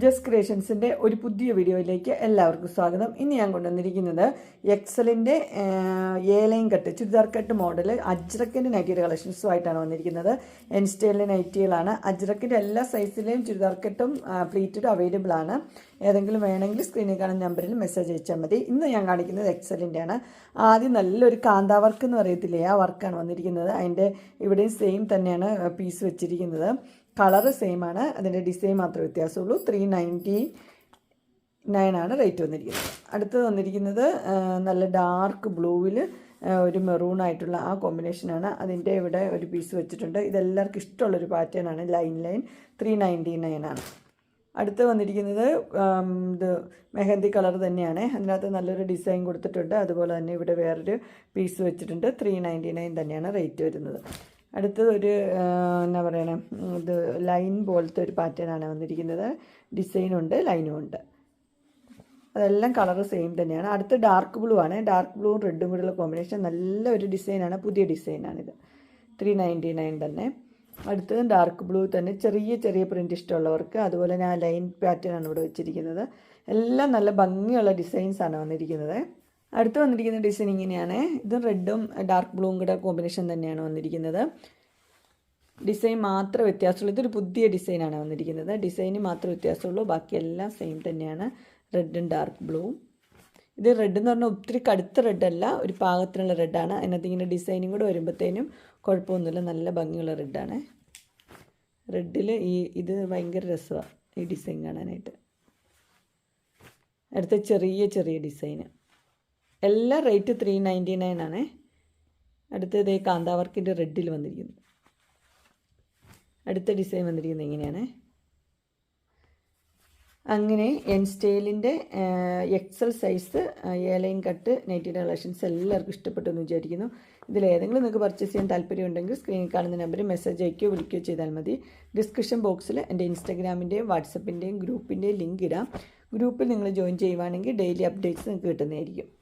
ജസ് ക്രിയേഷൻസിന്റെ ഒരു പുതിയ വീഡിയോയിലേക്ക് എല്ലാവർക്കും സ്വാഗതം. ഇന്ന് ഞാൻ കൊണ്ടുവന്നിരിക്കുന്നത് എക്സലിന്റെ A line cut churidar cut model അജ്രക്കിന്റെ നൈറ്റിയുടെ കളക്ഷൻസുമായിട്ടാണ് വന്നിരിക്കുന്നത്. എൻ സ്റ്റൈലിന്റെ നൈറ്റികളാണ് അജ്രക്കിന്റെ എല്ലാ സൈസിലെയും ചുരിദാർ കട്ടും പ്ലീറ്റഡും അവൈലബിൾ ആണ്. ഏതെങ്കിലും വേണമെങ്കിൽ സ്ക്രീനിൽ കാണുന്ന നമ്പറിൽ മെസ്സേജ് അയച്ചാൽ മതി. ഇന്ന് ഞാൻ കാണിക്കുന്നത് എക്സലിന്റെ ആണ്. ആദ്യം നല്ലൊരു കാന്താ വർക്ക് എന്ന് പറയത്തില്ലേ? ആ വർക്കാണ് വന്നിരിക്കുന്നത്. അതിന്റെ ഇവിടെയും സെയിം തന്നെയാണ് പീസ് വെച്ചിരിക്കുന്നത്. കളറ് ആണ്. അതിന്റെ ഡിസൈൻ മാത്രമേ വ്യത്യാസമുള്ളൂ. ത്രീ നയന്റി നയൻ ആണ് റേറ്റ് വന്നിരിക്കുന്നത്. അടുത്തത് വന്നിരിക്കുന്നത് നല്ല ഡാർക്ക് ബ്ലൂവിൽ ഒരു മെറൂൺ ആയിട്ടുള്ള ആ കോമ്പിനേഷനാണ് അതിന്റെ ഇവിടെ ഒരു പീസ് വെച്ചിട്ടുണ്ട്. ഇതെല്ലാവർക്കും ഇഷ്ടമുള്ളൊരു പാറ്റേൺ ആണ്. Line line three ninety nine ആണ്. അടുത്ത് വന്നിരിക്കുന്നത് ഇത് മെഹന്തി കളർ തന്നെയാണ്. അതിനകത്ത് നല്ലൊരു ഡിസൈൻ കൊടുത്തിട്ടുണ്ട്. അതുപോലെ തന്നെ ഇവിടെ വേറൊരു പീസ് വെച്ചിട്ടുണ്ട്. ത്രീ നയന്റി നയൻ തന്നെയാണ് റേറ്റ് വരുന്നത്. അടുത്തത് ഒരു എന്നാ പറയണേ ഇത് ലൈൻ പോലത്തെ ഒരു പാറ്റേണാണ് വന്നിരിക്കുന്നത്. ഡിസൈനുണ്ട് ലൈനും ഉണ്ട്. അതെല്ലാം കളർ സെയിം തന്നെയാണ്. അടുത്ത ഡാർക്ക് ബ്ലൂ ആണ്. ഡാർക്ക് ബ്ലൂവും റെഡും കൂടെയുള്ള കോമ്പിനേഷൻ നല്ല ഒരു ഡിസൈനാണ് പുതിയ ഡിസൈനാണിത് ത്രീ നയന്റി നയൻ തന്നെ. അടുത്തത് ഡാർക്ക് ബ്ലൂ തന്നെ. ചെറിയ ചെറിയ പ്രിന്റ് ഇഷ്ടമുള്ളവർക്ക് അതുപോലെ തന്നെ ആ ലൈൻ പാറ്റേൺ ആണ് ഇവിടെ വെച്ചിരിക്കുന്നത്. എല്ലാം നല്ല ഭംഗിയുള്ള ഡിസൈൻസാണ് വന്നിരിക്കുന്നത്. അടുത്ത് വന്നിരിക്കുന്ന ഡിസൈൻ ഇങ്ങനെയാണ്. ഇത് റെഡും ഡാർക്ക് ബ്ലൂവും കൂടെ കോമ്പിനേഷൻ തന്നെയാണ് വന്നിരിക്കുന്നത്. ഡിസൈൻ മാത്രമേ വ്യത്യാസമുള്ളൂ ഇതൊരു പുതിയ ഡിസൈനാണ് വന്നിരിക്കുന്നത്. ഡിസൈന് മാത്രമേ വ്യത്യാസമുള്ളൂ ബാക്കിയെല്ലാം സെയിം തന്നെയാണ്. റെഡും ഡാർക്ക് ബ്ലൂവും ഇത് റെഡ് എന്ന് പറഞ്ഞാൽ ഒത്തിരി കടുത്ത റെഡല്ല ഒരു പാകത്തിനുള്ള റെഡാണ് അതിനകത്ത് ഇങ്ങനെ ഡിസൈനും കൂടെ വരുമ്പോഴത്തേനും കുഴപ്പമൊന്നുമില്ല നല്ല ഭംഗിയുള്ള റെഡാണ് റെഡിൽ ഈ ഇത് ഭയങ്കര രസമാണ് ഈ ഡിസൈൻ കാണാനായിട്ട്. അടുത്ത ചെറിയ ചെറിയ ഡിസൈന് എല്ലാ റേറ്റ് ത്രീ നയന്റി നയൻ ആണ്. അടുത്തത് കാന്താവർക്കിന്റെ റെഡിൽ വന്നിരിക്കുന്നു. അടുത്ത ഡിസൈൻ വന്നിരിക്കുന്നത് ഇങ്ങനെയാണ് അങ്ങനെ എൻ സ്റ്റൈലിന്റെ excel size A line line cut നൈറ്റിയുടെ collections എല്ലാവർക്കും ഇഷ്ടപ്പെട്ടു എന്ന് വിചാരിക്കുന്നു. ഇതിൽ ഏതെങ്കിലും നിങ്ങൾക്ക് പർച്ചേസ് ചെയ്യാൻ താല്പര്യമുണ്ടെങ്കിൽ സ്ക്രീനിൽ കാണുന്ന നമ്പറിൽ മെസ്സേജ് അയക്കുകയോ വിളിക്കുകയോ ചെയ്താൽ മതി. ഡിസ്ക്രിപ്ഷൻ ബോക്സിൽ എന്റെ ഇൻസ്റ്റാഗ്രാമിന്റെയും വാട്സപ്പിന്റെയും ഗ്രൂപ്പിന്റെയും ലിങ്ക് ഇടാം. ഗ്രൂപ്പിൽ നിങ്ങൾ ജോയിൻ ചെയ്യുവാണെങ്കിൽ ഡെയിലി അപ്ഡേറ്റ്സ് നിങ്ങൾക്ക് കിട്ടുന്നതായിരിക്കും.